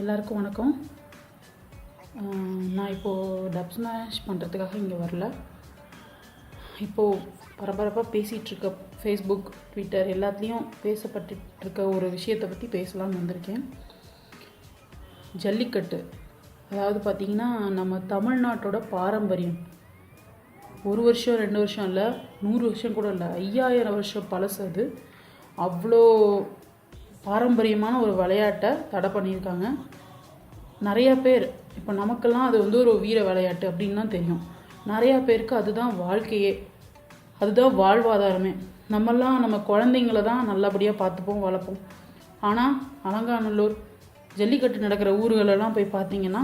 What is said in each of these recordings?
எல்லாருக்கும் வணக்கம். நான் இப்போது டப் ஸ்மாஷ் பண்ணுறதுக்காக இங்கே வரல. இப்போது பரபரப்பாக பேசிகிட்ருக்க ஃபேஸ்புக் ட்விட்டர் எல்லாத்துலேயும் பேசப்பட்டுருக்க ஒரு விஷயத்தை பற்றி பேசலாம்னு வந்திருக்கேன். ஜல்லிக்கட்டு. அதாவது பார்த்திங்கன்னா நம்ம தமிழ்நாட்டோட பாரம்பரியம். ஒரு வருஷம் ரெண்டு வருஷம் இல்லை நூறு வருஷம் கூட இல்லை ஐயாயிரம் வருஷம் பழசு அது. அவ்வளோ பாரம்பரியமான ஒரு விளையாட்டை தடை பண்ணியிருக்காங்க. நிறையா பேர் இப்போ நமக்கெல்லாம் அது வந்து ஒரு வீர விளையாட்டு அப்படின்னு தான் தெரியும். நிறையா பேருக்கு அதுதான் வாழ்க்கையே. அதுதான் வாழ்வாதாரமே. நம்மெல்லாம் நம்ம குழந்தைங்கள தான் நல்லபடியாக பார்த்துப்போம் வளர்ப்போம். ஆனால் அலங்காநல்லூர் ஜல்லிக்கட்டு நடக்கிற ஊர்களெல்லாம் போய் பார்த்தீங்கன்னா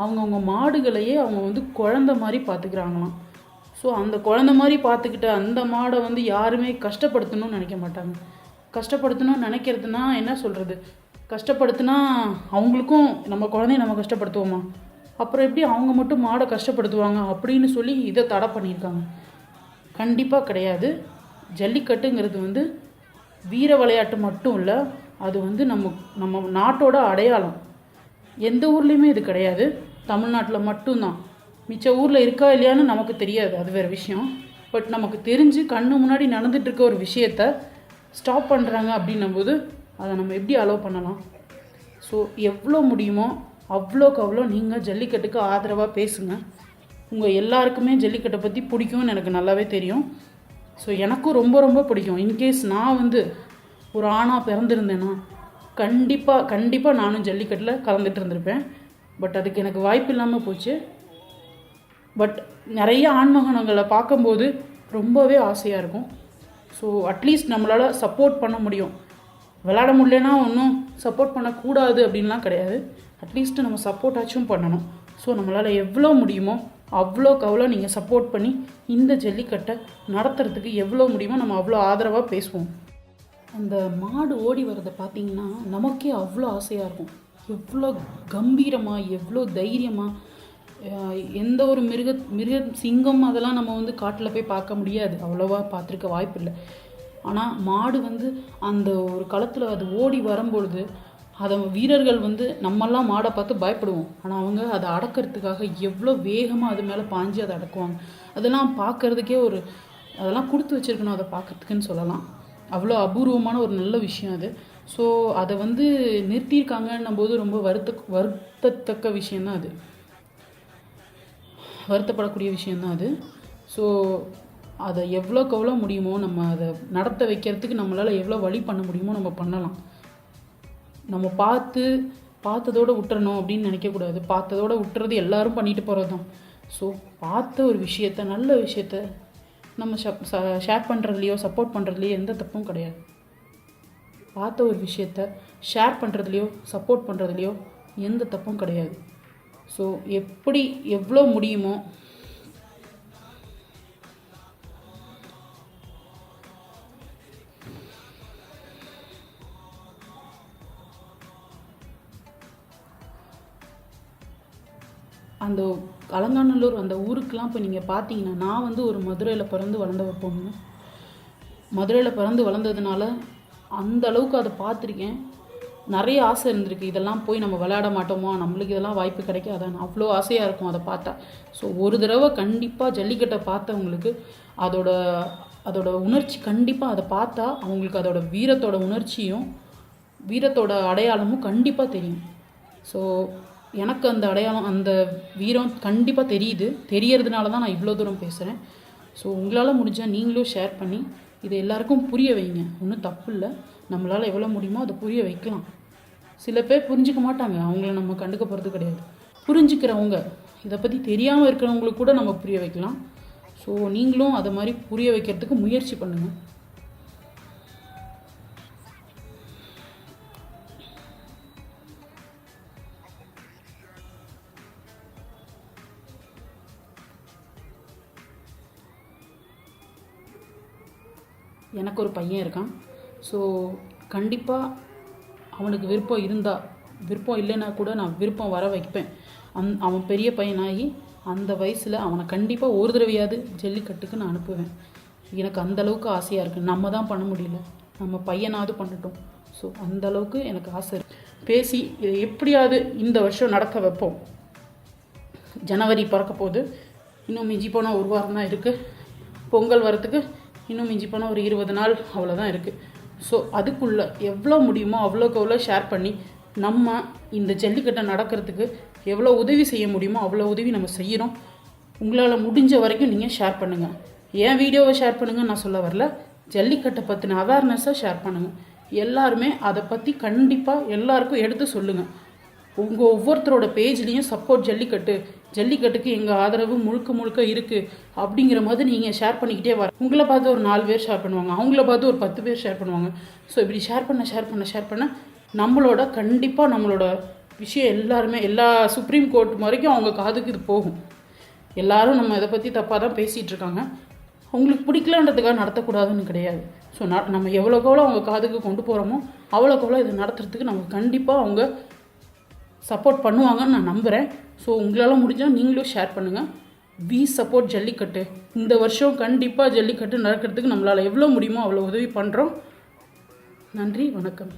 அவங்கவுங்க மாடுகளையே அவங்க வந்து குழந்த மாதிரி பார்த்துக்கிறாங்களாம். ஸோ அந்த குழந்த மாதிரி பார்த்துக்கிட்ட அந்த மாடை வந்து யாருமே கஷ்டப்படுத்தணும்னு நினைக்க மாட்டாங்க. கஷ்டப்படுத்தணும்னு நினைக்கிறதுனா என்ன சொல்கிறது கஷ்டப்படுத்தினா அவங்களுக்கும் நம்ம குழந்தைய நம்ம கஷ்டப்படுத்துவோமா? அப்புறம் எப்படி அவங்க மட்டும் மாடை கஷ்டப்படுத்துவாங்க அப்படின்னு சொல்லி இதை தடை பண்ணியிருக்காங்க. கண்டிப்பாக கிடையாது. ஜல்லிக்கட்டுங்கிறது வந்து வீர விளையாட்டு மட்டும் இல்லை அது வந்து நம்ம நம்ம நாட்டோட அடையாளம். எந்த ஊர்லேயுமே இது கிடையாது. தமிழ்நாட்டில் மட்டும்தான். மிச்ச ஊரில் இருக்கா இல்லையான்னு நமக்கு தெரியாது. அது வேறு விஷயம். பட் நமக்கு தெரிஞ்சு கண்ணு முன்னாடி நடந்துகிட்ருக்க ஒரு விஷயத்த ஸ்டாப் பண்ணுறாங்க அப்படின்னும் போது அதை நம்ம எப்படி அலோவ் பண்ணலாம்? ஸோ எவ்வளோ முடியுமோ அவ்வளோக்கு அவ்வளோ நீங்கள் ஜல்லிக்கட்டுக்கு ஆதரவாக பேசுங்க. உங்கள் எல்லாருக்குமே ஜல்லிக்கட்டை பற்றி பிடிக்கும்னு எனக்கு நல்லாவே தெரியும். ஸோ எனக்கும் ரொம்ப ரொம்ப பிடிக்கும். இன்கேஸ் நான் வந்து ஒரு ஆணாக பிறந்திருந்தேன்னா கண்டிப்பாக கண்டிப்பாக நானும் ஜல்லிக்கட்டில் கலந்துட்டு இருந்திருப்பேன். பட் அதுக்கு எனக்கு வாய்ப்பு இல்லாமல் போச்சு. பட் நிறைய ஆண்மகனங்களை பார்க்கும்போது ரொம்பவே ஆசையாக இருக்கும். ஸோ அட்லீஸ்ட் நம்மளால் சப்போர்ட் பண்ண முடியும். விளாட முடியலன்னா ஒன்றும் சப்போர்ட் பண்ணக்கூடாது அப்படின்லாம் கிடையாது. அட்லீஸ்ட்டு நம்ம சப்போர்ட்டாச்சும் பண்ணணும். ஸோ நம்மளால் எவ்வளோ முடியுமோ அவ்வளோக்கு அவ்வளோ நீங்கள் சப்போர்ட் பண்ணி இந்த ஜல்லிக்கட்டை நடத்துறதுக்கு எவ்வளோ முடியுமோ நம்ம அவ்வளோ ஆதரவாக பேசுவோம். அந்த மாடு ஓடி வர்றதை பார்த்தீங்கன்னா நமக்கே அவ்வளோ ஆசையாக இருக்கும். எவ்வளோ கம்பீரமாக எவ்வளோ தைரியமாக எந்த ஒரு மிருக மிருக சிங்கம் அதெல்லாம் நம்ம வந்து காட்டில் போய் பார்க்க முடியாது. அவ்வளோவா பார்த்துருக்க வாய்ப்பு இல்லை. ஆனால் மாடு வந்து அந்த ஒரு களத்தில் அது ஓடி வரும்பொழுது அதை வீரர்கள் வந்து நம்மெல்லாம் மாடை பார்த்து பயப்படுவோம். ஆனால் அவங்க அதை அடக்கிறதுக்காக எவ்வளோ வேகமாக அது மேலே பாஞ்சு அதை அடக்குவாங்க. அதெல்லாம் பார்க்கறதுக்கே ஒரு அதெல்லாம் கொடுத்து வச்சிருக்கணும் அதை பார்க்கறதுக்குன்னு சொல்லலாம். அவ்வளோ அபூர்வமான ஒரு நல்ல விஷயம் அது. ஸோ அதை வந்து நிறுத்தியிருக்காங்கன்னும் போது ரொம்ப வருத்த வருத்தத்தக்க விஷயந்தான் அது. வருத்தப்படக்கூடிய விஷயந்தான் அது. ஸோ அதை எவ்வளோக்கு எவ்வளோ முடியுமோ நம்ம அதை நடத்த வைக்கிறதுக்கு நம்மளால் எவ்வளோ வழி பண்ண முடியுமோ நம்ம பண்ணலாம். நம்ம பார்த்து பார்த்ததோடு விட்டுறணும் அப்படின்னு நினைக்கக்கூடாது பார்த்ததோட விட்டுறது எல்லாரும் பண்ணிட்டு போகிறது தான் ஸோ பார்த்த ஒரு விஷயத்த நல்ல விஷயத்த நம்ம ஷேர் பண்ணுறதுலையோ சப்போர்ட் பண்ணுறதுலையோ எந்த தப்பும் கிடையாது. பார்த்த ஒரு விஷயத்த ஷேர் பண்ணுறதுலையோ சப்போர்ட் பண்ணுறதுலையோ எந்த தப்பும் கிடையாது. ஸோ எப்படி எவ்வளோ முடியுமோ அந்த அலங்காநல்லூர் அந்த ஊருக்கெலாம் இப்போ நீங்கள் பார்த்தீங்கன்னா நான் வந்து ஒரு மதுரையில் பிறந்து வளர்ந்த ஒரு பொண்ணு. மதுரையில் பிறந்து வளர்ந்ததுனால அந்த அளவுக்கு அதை பார்த்துருக்கேன் நிறைய ஆசை இருந்திருக்கு. இதெல்லாம் போய் நம்ம விளையாட மாட்டோமா? நம்மளுக்கு இதெல்லாம் வாய்ப்பு கிடைக்காதான்னு. அவ்வளோ ஆசையாக இருக்கும் அதை பார்த்தா. ஸோ ஒரு தடவை கண்டிப்பாக ஜல்லிக்கட்டை பார்த்தவங்களுக்கு அதோட அதோட உணர்ச்சி கண்டிப்பாக அதை பார்த்தா அவங்களுக்கு அதோட வீரத்தோட உணர்ச்சியும் வீரத்தோட அடையாளமும் கண்டிப்பாக தெரியும். ஸோ எனக்கு அந்த அடையாளம் அந்த வீரம் கண்டிப்பாக தெரியுது. தெரியறதுனால தான் நான் இவ்வளோ தூரம் பேசுகிறேன் ஸோ உங்களால் முடிஞ்சால் நீங்களும் ஷேர் பண்ணி இதை எல்லாருக்கும் புரிய வைங்க. ஒன்றும் தப்பு இல்லை. நம்மளால் எவ்வளோ முடியுமோ அதை புரிய வைக்கலாம். சில பேர் புரிஞ்சுக்க மாட்டாங்க. அவங்கள நம்ம கண்டுக்க போகிறது கிடையாது. புரிஞ்சுக்கிறவங்க இதை பற்றி தெரியாமல் இருக்கிறவங்களுக்கு கூட நம்ம புரிய வைக்கலாம். ஸோ நீங்களும் அதை மாதிரி புரிய வைக்கிறதுக்கு முயற்சி பண்ணுங்கள் எனக்கு ஒரு பையன் இருக்கான். ஸோ கண்டிப்பாக அவனுக்கு விருப்பம் இருந்தால் விருப்பம் இல்லைன்னா கூட நான் விருப்பம் வர வைப்பேன். அந் அவன் பெரிய பையனாகி அந்த வயசில் அவனை கண்டிப்பாக ஒரு தடவையாவது ஜல்லிக்கட்டுக்கு நான் அனுப்புவேன். எனக்கு அந்த அளவுக்கு ஆசையாக இருக்குது நம்ம தான் பண்ண முடியல. நம்ம பையனாவது பண்ணட்டும். ஸோ அந்த அளவுக்கு எனக்கு ஆசை இருக்கு. பேசி இதை எப்படியாவது இந்த வருஷம் நடக்க வைப்போம். ஜனவரி பிறக்க இன்னும் மிஞ்சி போனால் ஒரு வாரம் தான் இருக்குது பொங்கல் வரத்துக்கு இன்னும் மிஞ்சி போனால் ஒரு இருபது நாள் அவ்வளோதான் இருக்குது ஸோ அதுக்குள்ளே எவ்வளோ முடியுமோ அவ்வளோக்கு அவ்வளோ ஷேர் பண்ணி நம்ம இந்த ஜல்லிக்கட்டை நடக்கிறதுக்கு எவ்வளோ உதவி செய்ய முடியுமோ அவ்வளோ உதவி நம்ம செய்கிறோம் உங்களால் முடிஞ்ச வரைக்கும் நீங்கள் ஷேர் பண்ணுங்கள் ஏன் வீடியோவை ஷேர் பண்ணுங்கன்னு நான் சொல்ல வரல. ஜல்லிக்கட்டை பற்றின அவேர்னஸை ஷேர் பண்ணுங்கள் எல்லாருமே அதை பற்றி கண்டிப்பாக எல்லாருக்கும் எடுத்து சொல்லுங்கள் உங்கள் ஒவ்வொருத்தரோட பேஜ்லேயும் சப்போர்ட் ஜல்லிக்கட்டு. ஜல்லிக்கட்டுக்கு எங்கள் ஆதரவு முழுக்க முழுக்க இருக்குது அப்படிங்கிற மாதிரி நீங்கள் ஷேர் பண்ணிக்கிட்டே வர. உங்களை பார்த்து ஒரு நாலு பேர் ஷேர் பண்ணுவாங்க. அவங்கள பார்த்து ஒரு பத்து பேர் ஷேர் பண்ணுவாங்க. ஸோ இப்படி ஷேர் பண்ண ஷேர் பண்ண ஷேர் பண்ண நம்மளோட கண்டிப்பாக நம்மளோட விஷயம் எல்லாருமே எல்லா சுப்ரீம் கோர்ட் வரைக்கும் அவங்க காதுக்கு இது போகும். எல்லாரும் நம்ம இதை பற்றி தப்பாக தான் பேசிகிட்டு இருக்காங்க. அவங்களுக்கு பிடிக்கலன்றதுக்காக நடத்தக்கூடாதுன்னு கிடையாது. ஸோ நம்ம எவ்வளோக்கு எவ்வளோ அவங்க காதுக்கு கொண்டு போகிறோமோ அவ்வளோக்கு அவ்வளோ இதை நடத்துறதுக்கு நம்ம கண்டிப்பாக அவங்க சப்போர்ட் பண்ணுவாங்கன்னு நான் நம்புகிறேன் ஸோ உங்களால் முடிஞ்சால் நீங்களும் ஷேர் பண்ணுங்கள் வி சப்போர்ட் ஜல்லிக்கட்டு. இந்த வருஷம் கண்டிப்பாக ஜல்லிக்கட்டு நடக்கிறதுக்கு நம்மளால் எவ்வளோ முடியுமோ அவ்வளோ உதவி பண்ணுறோம் நன்றி வணக்கம்.